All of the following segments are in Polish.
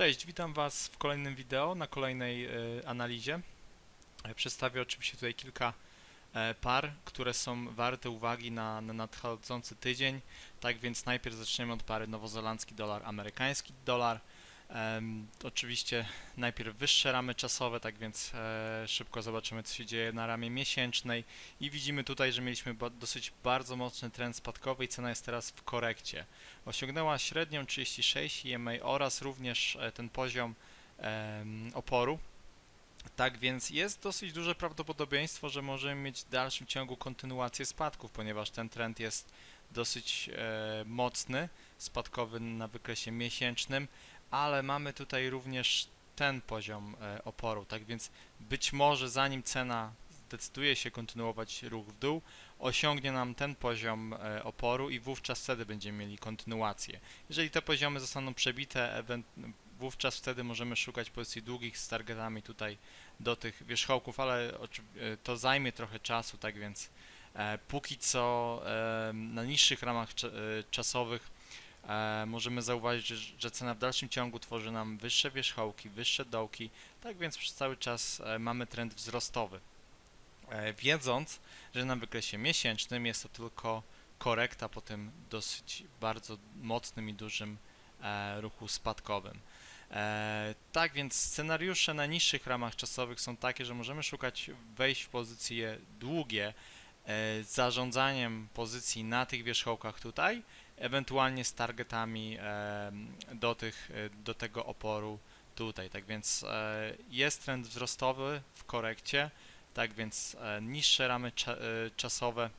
Cześć, witam Was w kolejnym wideo, na kolejnej e, analizie. E, Przedstawię oczywiście tutaj kilka e, par, które są warte uwagi na, na nadchodzący tydzień. Tak więc najpierw zaczniemy od pary nowozelandzki dolar, amerykański dolar. Oczywiście najpierw wyższe ramy czasowe, tak więc e, szybko zobaczymy co się dzieje na ramie miesięcznej i widzimy tutaj, że mieliśmy dosyć bardzo mocny trend spadkowy i cena jest teraz w korekcie. Osiągnęła średnią 36 EMA oraz również e, ten poziom oporu. Tak więc jest dosyć duże prawdopodobieństwo, że możemy mieć w dalszym ciągu kontynuację spadków, ponieważ ten trend jest dosyć e, mocny, spadkowy na wykresie miesięcznym, ale mamy tutaj również ten poziom e, oporu. Tak więc być może zanim cena zdecyduje się kontynuować ruch w dół, osiągnie nam ten poziom e, oporu i wówczas wtedy będziemy mieli kontynuację. Jeżeli te poziomy zostaną przebite, wówczas wtedy możemy szukać pozycji długich z targetami tutaj do tych wierzchołków, ale e, to zajmie trochę czasu, tak więc póki co na niższych ramach cza- czasowych e, możemy zauważyć, że, że cena w dalszym ciągu tworzy nam wyższe wierzchołki, wyższe dołki, tak więc przez cały czas e, mamy trend wzrostowy. E, wiedząc, że na wykresie miesięcznym jest to tylko korekta po tym dosyć bardzo mocnym i dużym e, ruchu spadkowym. E, tak więc scenariusze na niższych ramach czasowych są takie, że możemy szukać wejść w pozycje długie e, zarządzaniem pozycji na tych wierzchołkach tutaj, ewentualnie z targetami do, tych, e, do tego oporu tutaj. Tak więc e, jest trend wzrostowy w korekcie. Tak więc e, niższe ramy cza, czasowe.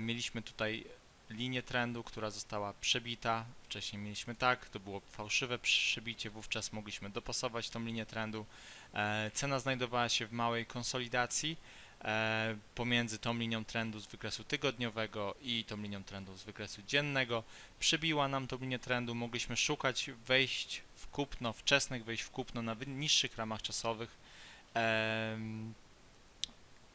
Mieliśmy tutaj linię trendu, która została przebita. Wcześniej mieliśmy tak, to było fałszywe przebicie, wówczas mogliśmy dopasować tą linię trendu. Cena znajdowała się w małej konsolidacji pomiędzy tą linią trendu z wykresu tygodniowego i tą linią trendu z wykresu dziennego. Przebiła nam tą linię trendu, mogliśmy szukać wejść w kupno, wczesnych wejść w kupno na niższych ramach czasowych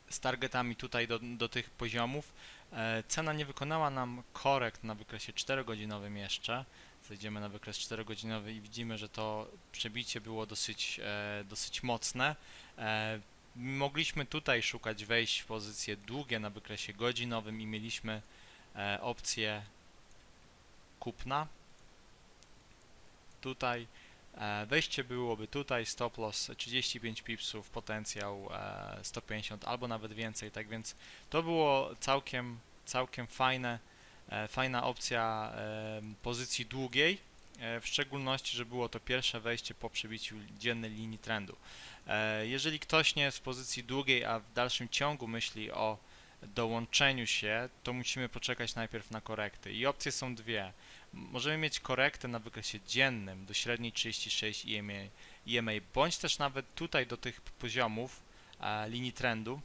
z targetami tutaj do, do tych poziomów. E, Cena nie wykonała nam korekt na wykresie 4-godzinowym jeszcze. Zejdziemy na wykres 4-godzinowy i widzimy, że to przebicie było dosyć, e, dosyć mocne. Mogliśmy tutaj szukać wejść w pozycje długie na wykresie godzinowym i mieliśmy e, opcję kupna. Tutaj E, Wejście byłoby tutaj, stop loss 35 pipsów, potencjał e, 150 albo nawet więcej, tak więc to było całkiem, całkiem fajne, e, fajna opcja e, pozycji długiej, w szczególności, że było to pierwsze wejście po przebiciu dziennej linii trendu. E, Jeżeli ktoś nie jest w pozycji długiej, a w dalszym ciągu myśli o dołączeniu się, to musimy poczekać najpierw na korekty. I opcje są dwie. Możemy mieć korektę na wykresie dziennym do średniej 36 EMA, EMA bądź też nawet tutaj do tych poziomów e, linii trendu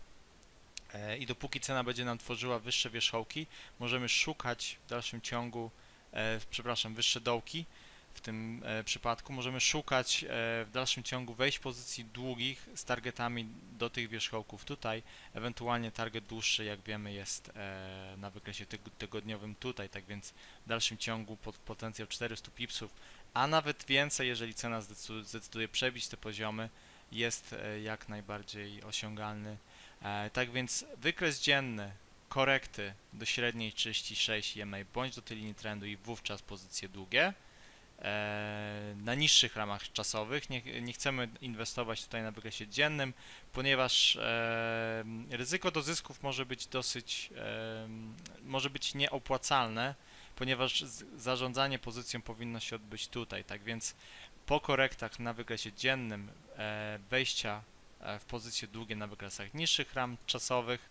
e, i dopóki cena będzie nam tworzyła wyższe wierzchołki, możemy szukać w dalszym ciągu, e, przepraszam, wyższe dołki. W tym e, przypadku możemy szukać e, w dalszym ciągu wejść pozycji długich z targetami do tych wierzchołków tutaj, ewentualnie target dłuższy, jak wiemy, jest e, na wykresie tyg- tygodniowym tutaj, tak więc w dalszym ciągu pod potencjał 400 pipsów, a nawet więcej, jeżeli cena zdecydu- zdecyduje przebić te poziomy, jest jak najbardziej osiągalny. Tak więc wykres dzienny, korekty do średniej 36 EMA bądź do tej linii trendu i wówczas pozycje długie. E, Na niższych ramach czasowych. Nie, nie chcemy inwestować tutaj na wykresie dziennym, ponieważ e, ryzyko do zysków może być dosyć, e, może być nieopłacalne, ponieważ zarządzanie pozycją powinno się odbyć tutaj, tak więc po korektach na wykresie dziennym wejścia w pozycje długie na wykresach niższych ram czasowych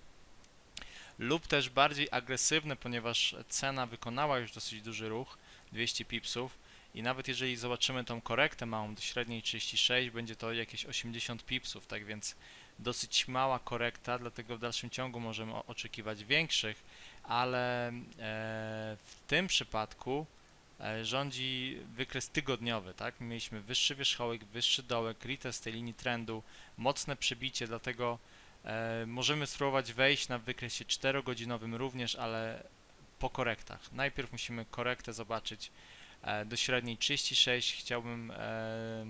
lub też bardziej agresywne, ponieważ cena wykonała już dosyć duży ruch, 200 pipsów i nawet jeżeli zobaczymy tą korektę małą do średniej 36, będzie to jakieś 80 pipsów, tak więc dosyć mała korekta, dlatego w dalszym ciągu możemy oczekiwać większych, ale e, w tym przypadku e, rządzi wykres tygodniowy, tak? Mieliśmy wyższy wierzchołek, wyższy dołek, retest tej linii trendu, mocne przebicie, dlatego e, możemy spróbować wejść na wykresie 4-godzinowym również, ale po korektach. Najpierw musimy korektę zobaczyć do średniej 36. Chciałbym, e,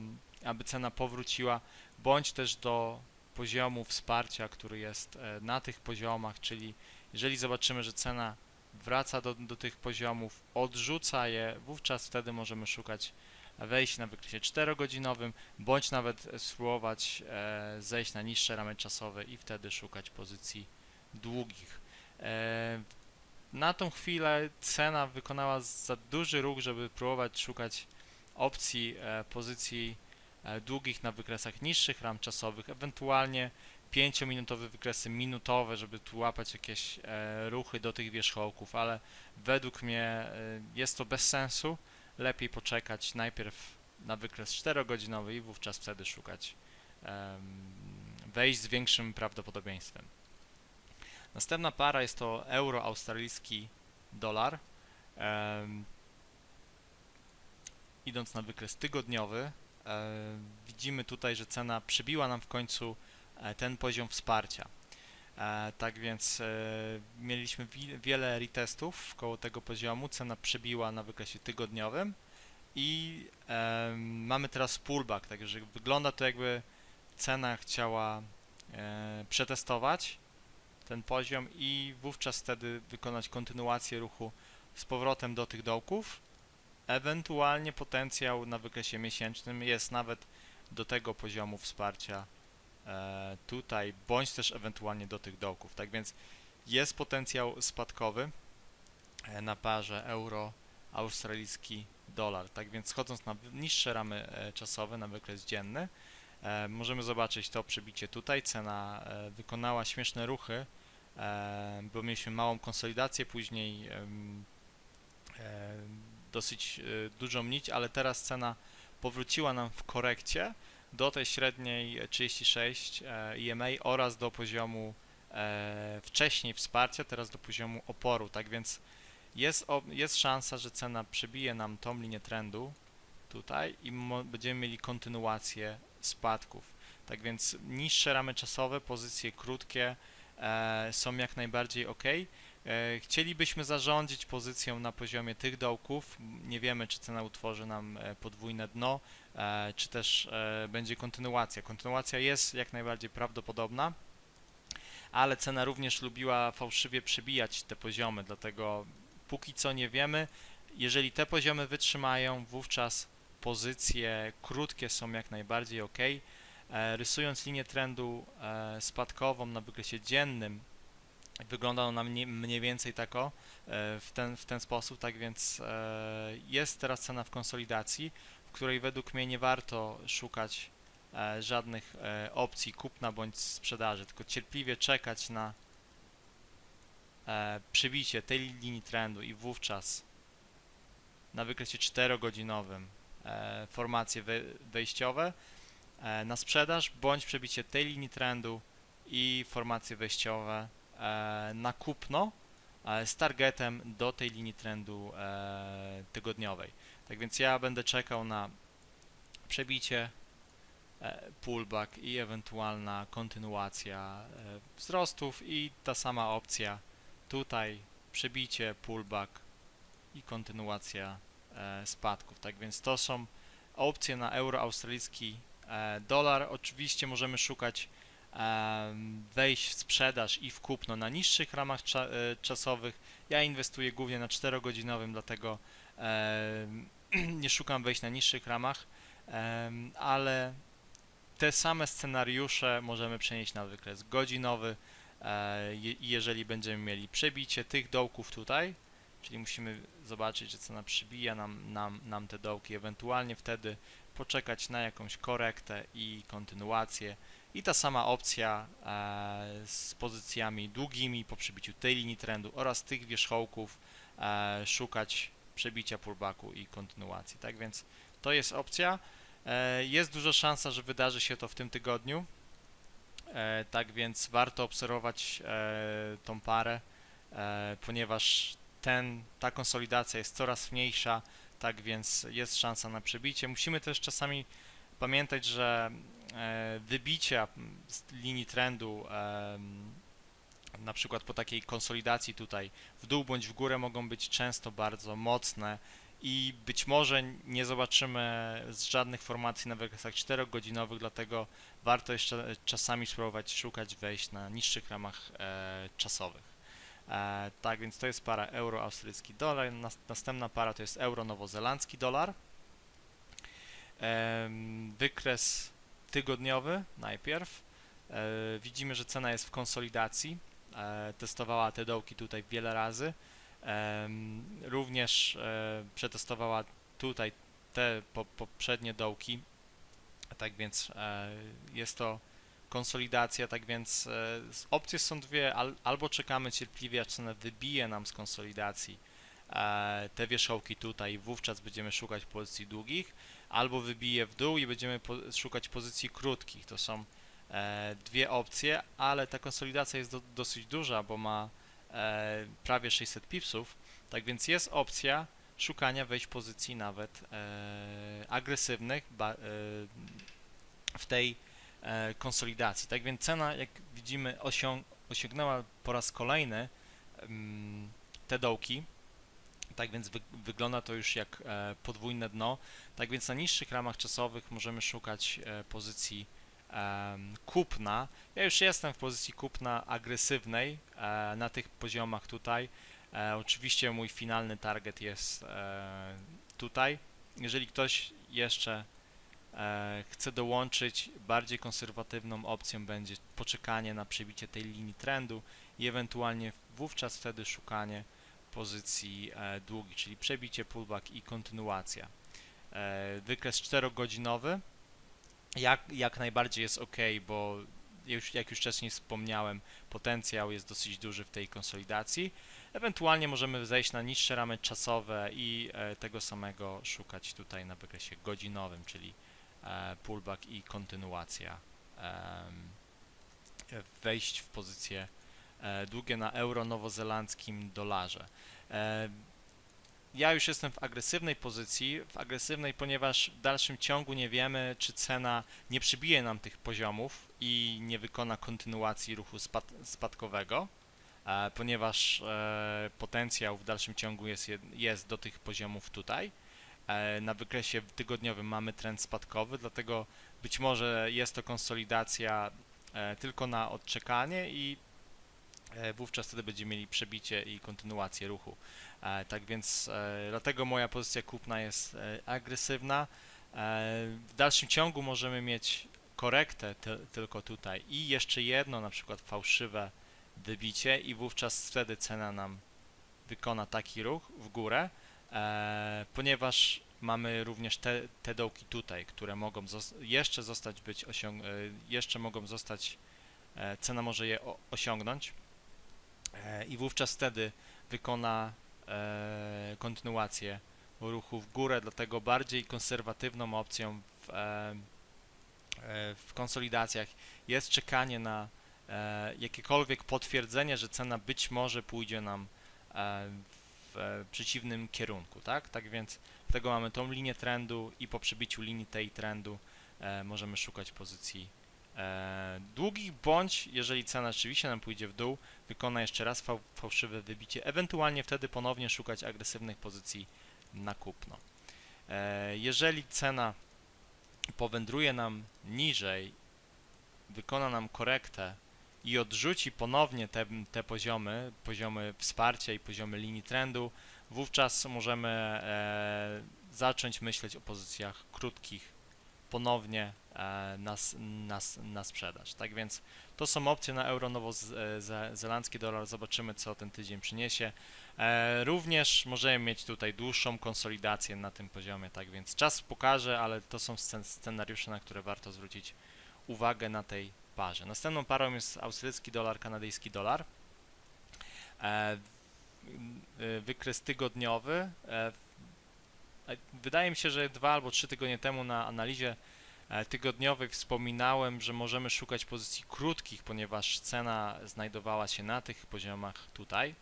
aby cena powróciła, bądź też do poziomu wsparcia, który jest e, na tych poziomach, czyli jeżeli zobaczymy, że cena wraca do, do tych poziomów, odrzuca je, wówczas wtedy możemy szukać wejść na wykresie 4-godzinowym, bądź nawet spróbować e, zejść na niższe ramy czasowe i wtedy szukać pozycji długich. E, na tą chwilę cena wykonała za duży ruch, żeby próbować szukać opcji e, pozycji e, długich na wykresach niższych ram czasowych, ewentualnie 5-minutowe wykresy minutowe, żeby tu łapać jakieś e, ruchy do tych wierzchołków, ale według mnie e, jest to bez sensu. Lepiej poczekać najpierw na wykres 4-godzinowy i wówczas wtedy szukać em, wejść z większym prawdopodobieństwem. Następna para jest to euro australijski dolar. Idąc na wykres tygodniowy, widzimy tutaj, że cena przybiła nam w końcu e, ten poziom wsparcia. E, tak więc e, mieliśmy wi wiele retestów koło tego poziomu, cena przybiła na wykresie tygodniowym i e, mamy teraz pullback, także wygląda to jakby cena chciała e, przetestować ten poziom i wówczas wtedy wykonać kontynuację ruchu z powrotem do tych dołków. Ewentualnie potencjał na wykresie miesięcznym jest nawet do tego poziomu wsparcia e, tutaj, bądź też ewentualnie do tych dołków. Tak więc jest potencjał spadkowy e, na parze euro australijski dolar. Tak więc schodząc na niższe ramy e, czasowe, na wykres dzienny, możemy zobaczyć to przebicie tutaj. Cena e, wykonała śmieszne ruchy, e, bo mieliśmy małą konsolidację, później e, dosyć e, dużą nić, ale teraz cena powróciła nam w korekcie do tej średniej 36 e, EMA oraz do poziomu e, wcześniej wsparcia, teraz do poziomu oporu. Tak więc jest, jest szansa, że cena przebije nam tą linię trendu tutaj i będziemy mieli kontynuację spadków. Tak więc niższe ramy czasowe, pozycje krótkie e, są jak najbardziej ok. E, chcielibyśmy zarządzić pozycją na poziomie tych dołków. Nie wiemy, czy cena utworzy nam e, podwójne dno, czy też będzie kontynuacja. Kontynuacja jest jak najbardziej prawdopodobna, ale cena również lubiła fałszywie przebijać te poziomy, dlatego póki co nie wiemy. Jeżeli te poziomy wytrzymają, wówczas pozycje krótkie są jak najbardziej ok. E, rysując linię trendu e, spadkową na wykresie dziennym, wygląda ona mniej, mniej więcej tako e, w ten, w ten sposób, tak więc jest teraz cena w konsolidacji, w której według mnie nie warto szukać żadnych opcji kupna bądź sprzedaży, tylko cierpliwie czekać na przybicie tej linii trendu i wówczas na wykresie 4-godzinowym e, formacje we, wejściowe e, na sprzedaż bądź przebicie tej linii trendu i formacje wejściowe e, na kupno e, z targetem do tej linii trendu e, tygodniowej. Tak więc ja będę czekał na przebicie, e, pullback i ewentualna kontynuacja e, wzrostów i ta sama opcja tutaj przebicie, pullback i kontynuacja e, spadków. Tak więc to są opcje na euro australijski e, dolar. Oczywiście możemy szukać em, wejść w sprzedaż i w kupno na niższych ramach cza, e, czasowych. Ja inwestuję głównie na 4-godzinowym, dlatego nie szukam wejść na niższych ramach, ale te same scenariusze możemy przenieść na wykres godzinowy. E, je- jeżeli będziemy mieli przebicie tych dołków tutaj, czyli musimy zobaczyć, że cena przybija nam, nam, nam te dołki, ewentualnie wtedy poczekać na jakąś korektę i kontynuację. I ta sama opcja e, z pozycjami długimi po przebiciu tej linii trendu oraz tych wierzchołków e, szukać przebicia pullbacku i kontynuacji. Tak więc to jest opcja. E, jest duża szansa, że wydarzy się to w tym tygodniu. Tak więc warto obserwować tą parę, ponieważ ten, ta konsolidacja jest coraz mniejsza, tak więc jest szansa na przebicie. Musimy też czasami pamiętać, że e, wybicia linii trendu, na przykład po takiej konsolidacji tutaj w dół bądź w górę mogą być często bardzo mocne i być może nie zobaczymy żadnych formacji na wykresach 4-godzinowych, dlatego warto jeszcze czasami spróbować szukać wejść na niższych ramach e, czasowych. E, tak więc to jest para euro australijski dolar. Nas, następna para to jest euro nowozelandzki dolar. Wykres tygodniowy najpierw. E, widzimy, że cena jest w konsolidacji. E, testowała te dołki tutaj wiele razy. Również przetestowała tutaj te po, poprzednie dołki. Tak więc jest to konsolidacja, tak więc e, opcje są dwie, al, albo czekamy cierpliwie, aż cena wybije nam z konsolidacji e, te wierzchołki tutaj, wówczas będziemy szukać pozycji długich, albo wybije w dół i będziemy szukać pozycji krótkich. To są e, dwie opcje, ale ta konsolidacja jest do, dosyć duża, bo ma prawie 600 pipsów, tak więc jest opcja szukania wejść pozycji nawet agresywnych w tej konsolidacji. Tak więc cena, jak widzimy, osiąg osiągnęła po raz kolejny te dołki. Tak więc wy wygląda to już jak e, podwójne dno. Tak więc na niższych ramach czasowych możemy szukać e, pozycji kupna. Ja już jestem w pozycji kupna agresywnej e, na tych poziomach tutaj. E, oczywiście mój finalny target jest e, tutaj. Jeżeli ktoś jeszcze e, chce dołączyć, bardziej konserwatywną opcją będzie poczekanie na przebicie tej linii trendu i ewentualnie wówczas wtedy szukanie pozycji e, długich, czyli przebicie, pullback i kontynuacja. E, wykres 4-godzinowy jak, jak najbardziej jest ok, bo już, jak już wcześniej wspomniałem, potencjał jest dosyć duży w tej konsolidacji. Ewentualnie możemy zejść na niższe ramy czasowe i tego samego szukać tutaj na wykresie godzinowym, czyli pullback i kontynuacja. wejść w pozycję e, długie na euro nowozelandzkim dolarze. E, ja już jestem w agresywnej pozycji, w agresywnej, ponieważ w dalszym ciągu nie wiemy, czy cena nie przybije nam tych poziomów i nie wykona kontynuacji ruchu spad spadkowego, e, ponieważ e, potencjał w dalszym ciągu jest, jest do tych poziomów tutaj. E, na wykresie tygodniowym mamy trend spadkowy, dlatego być może jest to konsolidacja e, tylko na odczekanie i e, wówczas wtedy będziemy mieli przebicie i kontynuację ruchu. Tak więc dlatego moja pozycja kupna jest agresywna. W dalszym ciągu możemy mieć korektę ty, tylko tutaj i jeszcze jedno, na przykład fałszywe wybicie i wówczas wtedy cena nam wykona taki ruch w górę, e, ponieważ mamy również te, te dołki tutaj, które mogą jeszcze zostać być osiąg- e, jeszcze mogą zostać, e, cena może je osiągnąć. E, i wówczas wtedy wykona e, kontynuację ruchu w górę, dlatego bardziej konserwatywną opcją w, e, e, w konsolidacjach jest czekanie na e, jakiekolwiek potwierdzenie, że cena być może pójdzie nam e, w przeciwnym kierunku, tak? Tak więc dlatego mamy tą linię trendu i po przebiciu linii tej trendu e, możemy szukać pozycji e, długich, bądź jeżeli cena rzeczywiście nam pójdzie w dół, wykona jeszcze raz fał, fałszywe wybicie, ewentualnie wtedy ponownie szukać agresywnych pozycji na kupno. E, jeżeli cena powędruje nam niżej, wykona nam korektę i odrzuci ponownie te, te poziomy, poziomy wsparcia i poziomy linii trendu, wówczas możemy e, zacząć myśleć o pozycjach krótkich ponownie e, na, na, na sprzedaż. Tak więc to są opcje na euro nowozelandzki dolar. Zobaczymy, co ten tydzień przyniesie. E, również możemy mieć tutaj dłuższą konsolidację na tym poziomie, tak więc czas pokaże, ale to są scen- scenariusze, na które warto zwrócić uwagę na tej parze. Następną parą jest australijski dolar, kanadyjski dolar. E, y, wykres tygodniowy. E, e, wydaje mi się, że dwa albo trzy tygodnie temu na analizie e, tygodniowej wspominałem, że możemy szukać pozycji krótkich, ponieważ cena znajdowała się na tych poziomach tutaj.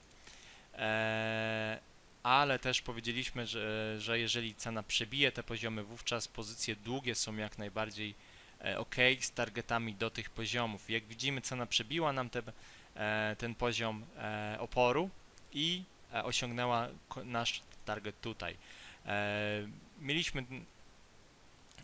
E, ale też powiedzieliśmy, że, że jeżeli cena przebije te poziomy, wówczas pozycje długie są jak najbardziej e, ok z targetami do tych poziomów. Jak widzimy, cena przebiła nam te, e, ten poziom e, oporu i e, osiągnęła nasz target tutaj. E, mieliśmy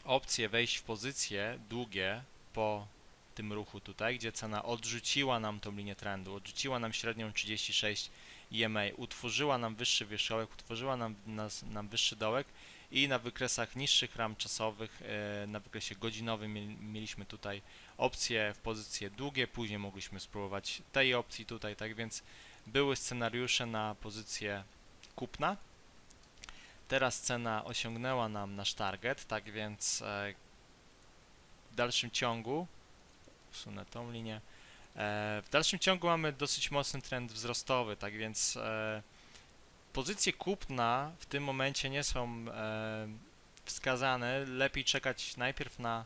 opcję wejść w pozycje długie po tym ruchu tutaj, gdzie cena odrzuciła nam tą linię trendu, odrzuciła nam średnią 36 EMA, utworzyła nam wyższy wierzchołek, utworzyła nam, nas, nam wyższy dołek i na wykresach niższych ram czasowych, e, na wykresie godzinowym mieli- mieliśmy tutaj opcje w pozycje długie, później mogliśmy spróbować tej opcji tutaj, tak więc były scenariusze na pozycję kupna. Teraz cena osiągnęła nam nasz target, tak więc e, w dalszym ciągu usunę tą linię. E, w dalszym ciągu mamy dosyć mocny trend wzrostowy, tak więc pozycje kupna w tym momencie nie są e, wskazane. Lepiej czekać najpierw na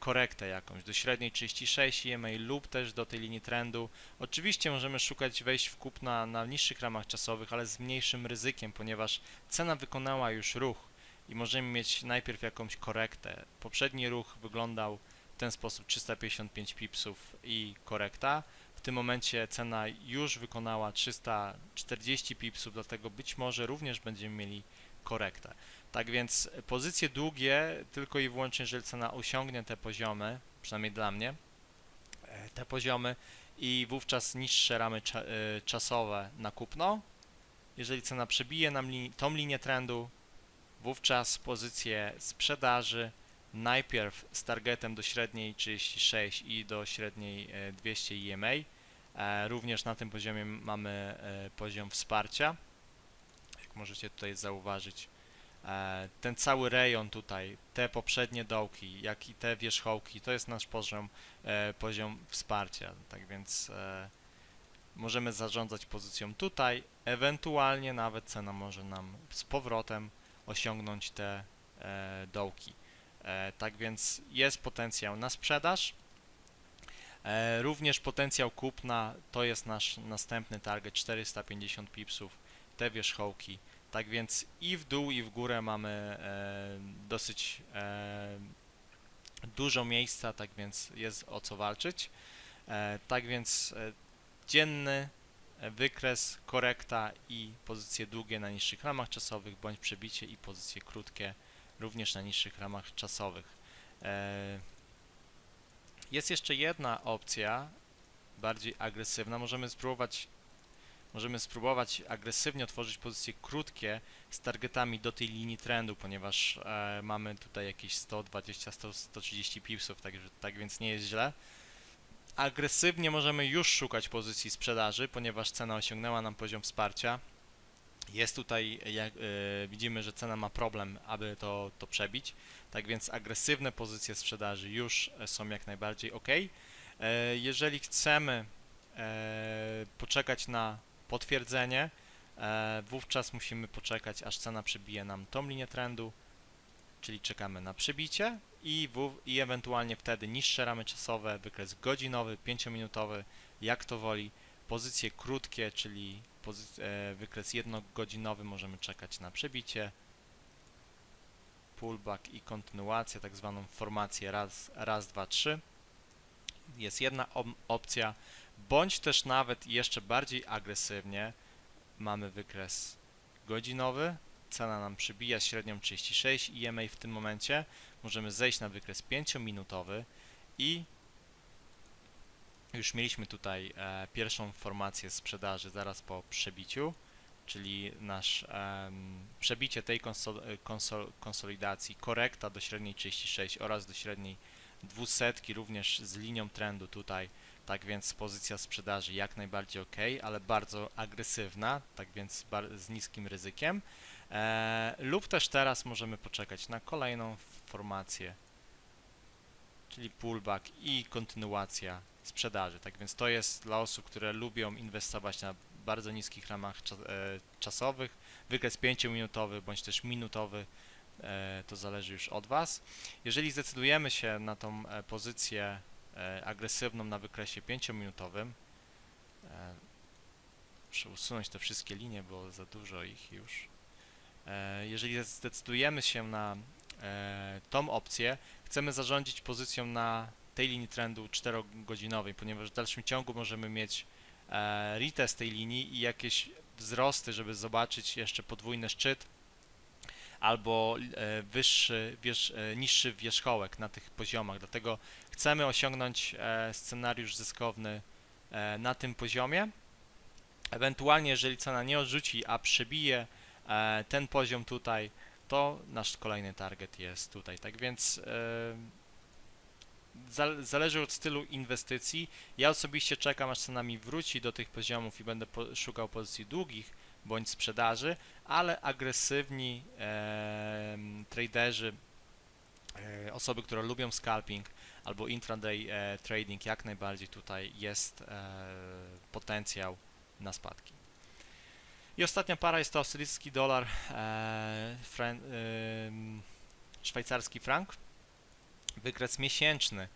korektę jakąś do średniej 36 EMA lub też do tej linii trendu. Oczywiście możemy szukać wejść w kupna na niższych ramach czasowych, ale z mniejszym ryzykiem, ponieważ cena wykonała już ruch i możemy mieć najpierw jakąś korektę. Poprzedni ruch wyglądał w ten sposób 355 pipsów i korekta. W tym momencie cena już wykonała 340 pipsów, dlatego być może również będziemy mieli korektę. Tak więc pozycje długie tylko i wyłącznie, jeżeli cena osiągnie te poziomy, przynajmniej dla mnie, e, te poziomy i wówczas niższe ramy e, czasowe na kupno. Jeżeli cena przebije nam tą linię trendu, wówczas pozycje sprzedaży najpierw z targetem do średniej 36 i do średniej e, 200 EMA. E, Również na tym poziomie mamy e, poziom wsparcia. Jak możecie tutaj zauważyć, e, ten cały rejon tutaj, te poprzednie dołki, jak i te wierzchołki, to jest nasz poziom, e, poziom wsparcia. Tak więc e, możemy zarządzać pozycją tutaj, ewentualnie nawet cena może nam z powrotem osiągnąć te e, dołki. E, tak więc jest potencjał na sprzedaż. E, również potencjał kupna to jest nasz następny target 450 pipsów, te wierzchołki. Tak więc i w dół i w górę mamy e, dosyć dużo miejsca, tak więc jest o co walczyć. Tak więc dzienny wykres, korekta i pozycje długie na niższych ramach czasowych bądź przebicie i pozycje krótkie również na niższych ramach czasowych. E, Jest jeszcze jedna opcja, bardziej agresywna. Możemy spróbować, możemy spróbować agresywnie otworzyć pozycje krótkie z targetami do tej linii trendu, ponieważ e, mamy tutaj jakieś 120, 100, 130 pipsów, tak, tak więc nie jest źle. Agresywnie możemy już szukać pozycji sprzedaży, ponieważ cena osiągnęła nam poziom wsparcia. Jest tutaj, jak, e, widzimy, że cena ma problem, aby to, to przebić. Tak więc agresywne pozycje sprzedaży już e, są jak najbardziej ok. E, jeżeli chcemy poczekać na potwierdzenie, wówczas musimy poczekać, aż cena przebije nam tą linię trendu, czyli czekamy na przebicie i, w, i ewentualnie wtedy niższe ramy czasowe, wykres godzinowy, 5-minutowy, jak to woli. Pozycje krótkie, czyli e, wykres jednogodzinowy możemy czekać na przebicie, pullback i kontynuację, tak zwaną formację. Raz, raz, dwa, trzy. Jest jedna op- opcja, bądź też nawet jeszcze bardziej agresywnie. Mamy wykres godzinowy, cena nam przybija średnią 36 EMA w tym momencie, możemy zejść na wykres 5-minutowy i już mieliśmy tutaj e, pierwszą formację sprzedaży zaraz po przebiciu, czyli nasz em, przebicie tej konsol, e, konsol, konsolidacji, korekta do średniej 36 oraz do średniej 200 również z linią trendu tutaj, tak więc pozycja sprzedaży jak najbardziej ok, ale bardzo agresywna, tak więc z niskim ryzykiem. E, lub też teraz możemy poczekać na kolejną formację, czyli pullback i kontynuacja sprzedaży. Tak więc to jest dla osób, które lubią inwestować na bardzo niskich ramach e, czasowych. Wykres 5-minutowy bądź też minutowy, e, to zależy już od Was. Jeżeli zdecydujemy się na tą e, pozycję agresywną na wykresie 5-minutowym, e, muszę usunąć te wszystkie linie, bo za dużo ich już. Jeżeli zdecydujemy się na tą opcję, chcemy zarządzić pozycją na tej linii trendu 4-godzinowej, ponieważ w dalszym ciągu możemy mieć e, retest tej linii i jakieś wzrosty, żeby zobaczyć jeszcze podwójny szczyt albo e, wyższy, wierz, e, niższy wierzchołek na tych poziomach. Dlatego chcemy osiągnąć e, scenariusz zyskowny e, na tym poziomie. Ewentualnie, jeżeli cena nie odrzuci, a przebije e, ten poziom tutaj, to nasz kolejny target jest tutaj. Tak więc e, zal- zależy od stylu inwestycji. Ja osobiście czekam, aż cena mi wróci do tych poziomów i będę szukał pozycji długich bądź sprzedaży, ale agresywni traderzy, e, osoby, które lubią scalping albo intraday e, trading, jak najbardziej tutaj jest potencjał na spadki. I ostatnia para jest to australijski dolar, e, fran, ym, szwajcarski frank. Wykres miesięczny.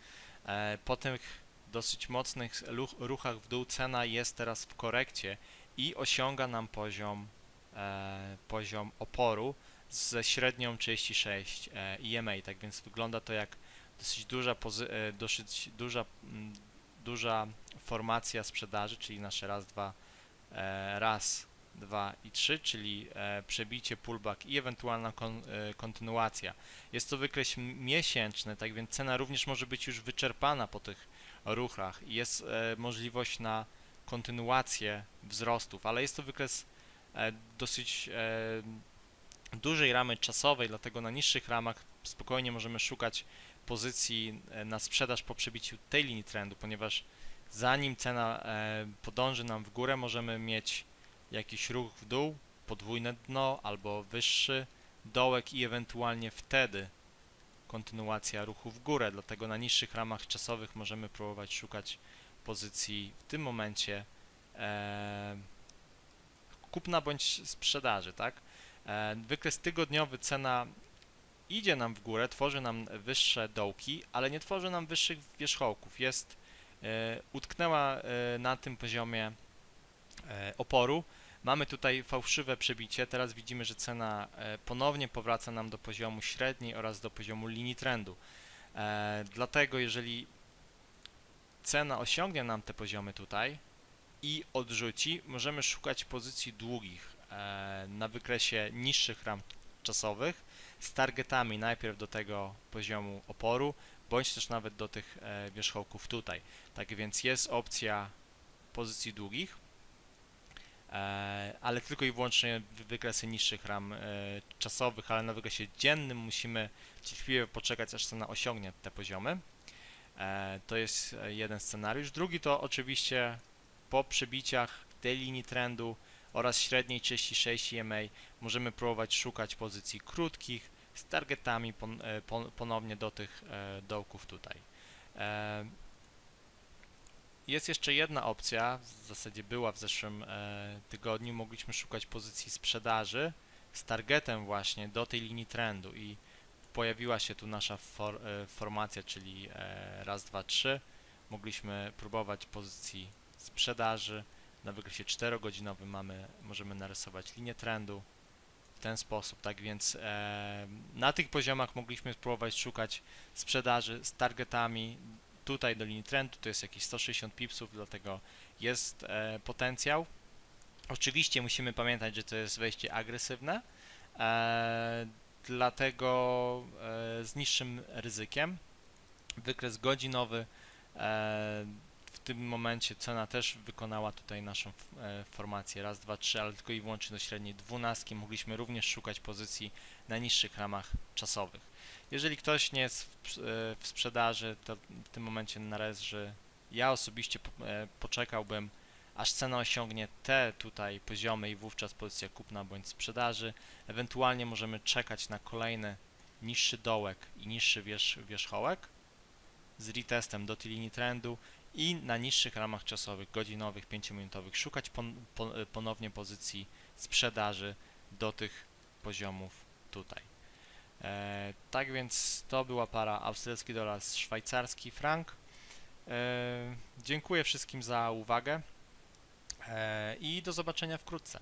E, po tych dosyć mocnych ruchach w dół cena jest teraz w korekcie i osiąga nam poziom, e, poziom oporu ze średnią 36 e, EMA, tak więc wygląda to jak dosyć duża, e, dosyć duża, mm, duża formacja sprzedaży, czyli nasze raz, dwa, e, raz, dwa i trzy, czyli e, przebicie, pullback i ewentualna kon, e, kontynuacja. Jest to wykres miesięczny, tak więc cena również może być już wyczerpana po tych ruchach jest e, możliwość na kontynuację wzrostów, ale jest to wykres dosyć dużej ramy czasowej, dlatego na niższych ramach spokojnie możemy szukać pozycji na sprzedaż po przebiciu tej linii trendu, ponieważ zanim cena podąży nam w górę, możemy mieć jakiś ruch w dół, podwójne dno albo wyższy dołek i ewentualnie wtedy kontynuacja ruchu w górę, dlatego na niższych ramach czasowych możemy próbować szukać pozycji w tym momencie e, kupna bądź sprzedaży, tak? E, wykres tygodniowy cena idzie nam w górę, tworzy nam wyższe dołki, ale nie tworzy nam wyższych wierzchołków. Jest, e, utknęła e, na tym poziomie e, oporu. Mamy tutaj fałszywe przebicie. Teraz widzimy, że cena e, ponownie powraca nam do poziomu średniej oraz do poziomu linii trendu. E, dlatego jeżeli cena osiągnie nam te poziomy tutaj i odrzuci, możemy szukać pozycji długich e, na wykresie niższych ram czasowych z targetami najpierw do tego poziomu oporu, bądź też nawet do tych wierzchołków tutaj. Tak więc jest opcja pozycji długich, ale tylko i wyłącznie w wykresy niższych ram e, czasowych, ale na wykresie dziennym musimy cierpliwie poczekać, aż cena osiągnie te poziomy. E, to jest e, jeden scenariusz. Drugi to oczywiście po przebiciach tej linii trendu oraz średniej 36 EMA możemy próbować szukać pozycji krótkich z targetami pon, e, pon, ponownie do tych e, dołków tutaj. Jest jeszcze jedna opcja, w zasadzie była w zeszłym e, tygodniu, mogliśmy szukać pozycji sprzedaży z targetem właśnie do tej linii trendu i pojawiła się tu nasza for, e, formacja, czyli e, raz, dwa, trzy. Mogliśmy próbować pozycji sprzedaży. Na wykresie 4-godzinowym mamy, możemy narysować linię trendu w ten sposób, tak więc na tych poziomach mogliśmy spróbować szukać sprzedaży z targetami tutaj do linii trendu, to jest jakieś 160 pipsów, dlatego jest e, potencjał. Oczywiście musimy pamiętać, że to jest wejście agresywne, e, dlatego e, z niższym ryzykiem. Wykres godzinowy e, w tym momencie cena też wykonała tutaj naszą e, formację raz, dwa, trzy, ale tylko i wyłącznie do średniej dwunastki. Mogliśmy również szukać pozycji na niższych ramach czasowych. Jeżeli ktoś nie jest w, e, sprzedaży, to w tym momencie należy, ja osobiście e, poczekałbym, aż cena osiągnie te tutaj poziomy i wówczas pozycja kupna bądź sprzedaży. Ewentualnie możemy czekać na kolejny niższy dołek i niższy wierzch, wierzchołek z retestem do tej linii trendu i na niższych ramach czasowych, godzinowych, 5-minutowych szukać pon, pon, ponownie pozycji sprzedaży do tych poziomów tutaj. E, tak więc to była para austriacki dolar, szwajcarski frank. E, dziękuję wszystkim za uwagę e, i do zobaczenia wkrótce.